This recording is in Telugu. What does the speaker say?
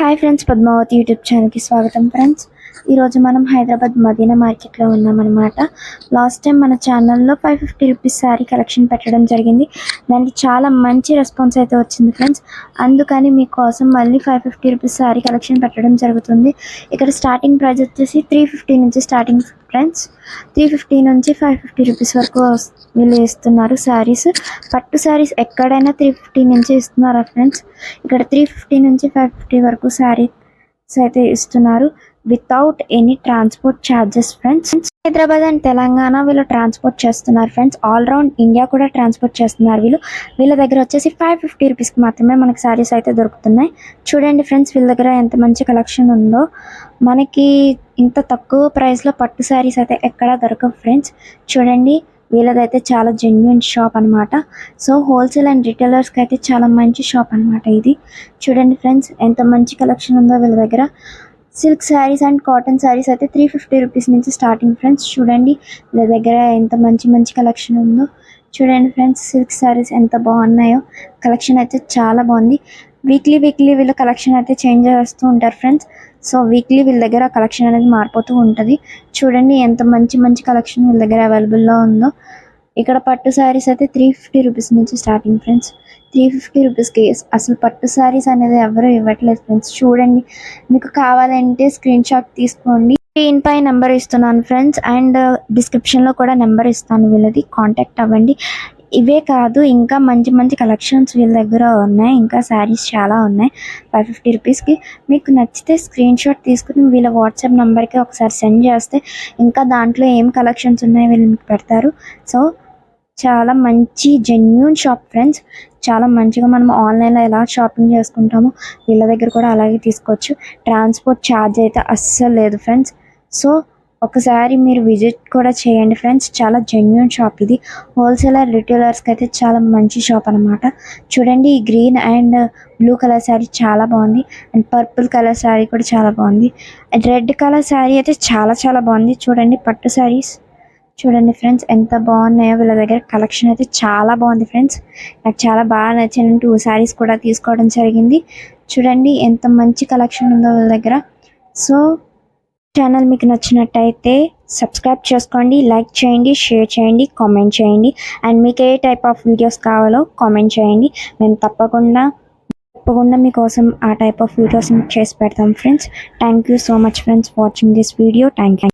హాయ్ ఫ్రెండ్స్ పద్మావతి యూట్యూబ్ ఛానల్కి స్వాగతం ఫ్రెండ్స్ ఈరోజు మనం హైదరాబాద్ మదీనా మార్కెట్లో ఉన్నామన్నమాట. లాస్ట్ టైం మన ఛానల్లో five fifty rupees sari collection పెట్టడం జరిగింది. దానికి చాలా మంచి రెస్పాన్స్ అయితే వచ్చింది ఫ్రెండ్స్. అందుకని మీకోసం మళ్ళీ five fifty rupees sari collection పెట్టడం జరుగుతుంది. ఇక్కడ స్టార్టింగ్ ప్రైస్ వచ్చేసి త్రీ ఫిఫ్టీ నుంచి స్టార్టింగ్ ఫ్రెండ్స్. త్రీ ఫిఫ్టీ నుంచి ఫైవ్ ఫిఫ్టీ రూపీస్ వరకు వీళ్ళు ఇస్తున్నారు శారీస్. పట్టు శారీస్ ఎక్కడైనా త్రీ ఫిఫ్టీ నుంచి ఇస్తున్నారా ఫ్రెండ్స్? ఇక్కడ త్రీ ఫిఫ్టీ నుంచి ఫైవ్ ఫిఫ్టీ వరకు శారీస్ అయితే ఇస్తున్నారు. Without any transport charges friends Hyderabad and Telangana వీళ్ళు ట్రాన్స్పోర్ట్ చేస్తున్నారు ఫ్రెండ్స్ ఆల్ రౌండ్ ఇండియా కూడా ట్రాన్స్పోర్ట్ చేస్తున్నారు వీళ్ళు. వీళ్ళ దగ్గర వచ్చేసి ఫైవ్ ఫిఫ్టీ రూపీస్కి మాత్రమే మనకి శారీస్ అయితే దొరుకుతున్నాయి. చూడండి ఫ్రెండ్స్ వీళ్ళ దగ్గర ఎంత మంచి కలెక్షన్ ఉందో. మనకి ఇంత తక్కువ ప్రైస్లో పట్టు శారీస్ అయితే ఎక్కడా దొరకవు ఫ్రెండ్స్ చూడండి వీళ్ళదైతే చాలా జెన్యున్ షాప్ అన్నమాట. సో హోల్సేల్ అండ్ రిటైలర్స్కి అయితే చాలా మంచి షాప్ అన్నమాట ఇది. చూడండి ఫ్రెండ్స్ ఎంత మంచి కలెక్షన్ ఉందో వీళ్ళ దగ్గర. Silk saris and cotton saris అయితే త్రీ ఫిఫ్టీ రూపీస్ నుంచి స్టార్టింగ్ ఫ్రెండ్స్ చూడండి వీళ్ళ దగ్గర ఎంత మంచి మంచి కలెక్షన్ ఉందో. చూడండి ఫ్రెండ్స్ సిల్క్ శారీస్ ఎంత బాగున్నాయో. కలెక్షన్ అయితే చాలా బాగుంది. వీక్లీ వీక్లీ వీళ్ళ కలెక్షన్ అయితే చేంజ్ చేస్తూ ఉంటారు ఫ్రెండ్స్ సో వీక్లీ వీళ్ళ దగ్గర కలెక్షన్ అనేది మారిపోతూ ఉంటుంది. చూడండి ఎంత మంచి మంచి కలెక్షన్ వీళ్ళ దగ్గర అవైలబుల్లో ఉందో. ఇక్కడ పట్టు శారీస్ అయితే త్రీ ఫిఫ్టీ రూపీస్ నుంచి స్టార్టింగ్ ఫ్రెండ్స్ త్రీ ఫిఫ్టీ రూపీస్కి అసలు పట్టు శారీస్ అనేది ఎవరు ఇవ్వట్లేదు ఫ్రెండ్స్ చూడండి. మీకు కావాలంటే స్క్రీన్ షాట్ తీసుకోండి. స్క్రీన్ పై నెంబర్ ఇస్తున్నాను ఫ్రెండ్స్ అండ్ డిస్క్రిప్షన్లో కూడా నెంబర్ ఇస్తాను వీళ్ళది. కాంటాక్ట్ అవ్వండి. ఇవే కాదు ఇంకా మంచి మంచి కలెక్షన్స్ వీళ్ళ దగ్గర ఉన్నాయి. ఇంకా శారీస్ చాలా ఉన్నాయి. ఫైవ్ ఫిఫ్టీ రూపీస్కి మీకు నచ్చితే స్క్రీన్ షాట్ తీసుకుని వీళ్ళ వాట్సాప్ నెంబర్కి ఒకసారి సెండ్ చేస్తే ఇంకా దాంట్లో ఏం కలెక్షన్స్ ఉన్నాయో వీళ్ళు మీకు పెడతారు. సో చాలా మంచి జెన్యున్ షాప్ ఫ్రెండ్స్ చాలా మంచిగా మనం ఆన్లైన్లో ఎలా షాపింగ్ చేసుకుంటామో వీళ్ళ దగ్గర కూడా అలాగే తీసుకోవచ్చు. ట్రాన్స్పోర్ట్ ఛార్జ్ అయితే అస్సలు లేదు ఫ్రెండ్స్ సో ఒకసారి మీరు విజిట్ కూడా చేయండి ఫ్రెండ్స్. చాలా జెన్యున్ షాప్ ఇది. హోల్సేలర్ రిటైలర్స్కి అయితే చాలా మంచి షాప్ అనమాట చూడండి ఈ green and blue colour sari చాలా బాగుంది. అండ్ పర్పుల్ కలర్ శారీ కూడా చాలా బాగుంది. అండ్ రెడ్ కలర్ శారీ అయితే చాలా చాలా బాగుంది. చూడండి పట్టు శారీస్ చూడండి ఫ్రెండ్స్ ఎంత బాగున్నాయో వీళ్ళ దగ్గర కలెక్షన్ అయితే చాలా బాగుంది ఫ్రెండ్స్. నాకు చాలా బాగా నచ్చిన టూ శారీస్ కూడా తీసుకోవడం జరిగింది. చూడండి ఎంత మంచి కలెక్షన్ ఉందో వీళ్ళ దగ్గర. సో ఛానల్ మీకు నచ్చినట్టయితే సబ్స్క్రైబ్ చేసుకోండి లైక్ చేయండి షేర్ చేయండి కామెంట్ చేయండి. అండ్ మీకు ఏ టైప్ ఆఫ్ వీడియోస్ కావాలో కామెంట్ చేయండి. మేము తప్పకుండా తప్పకుండా మీకోసం ఆ టైప్ ఆఫ్ వీడియోస్ చేసి పెడతాం friends. Thank you so much friends watching this video. Thank you.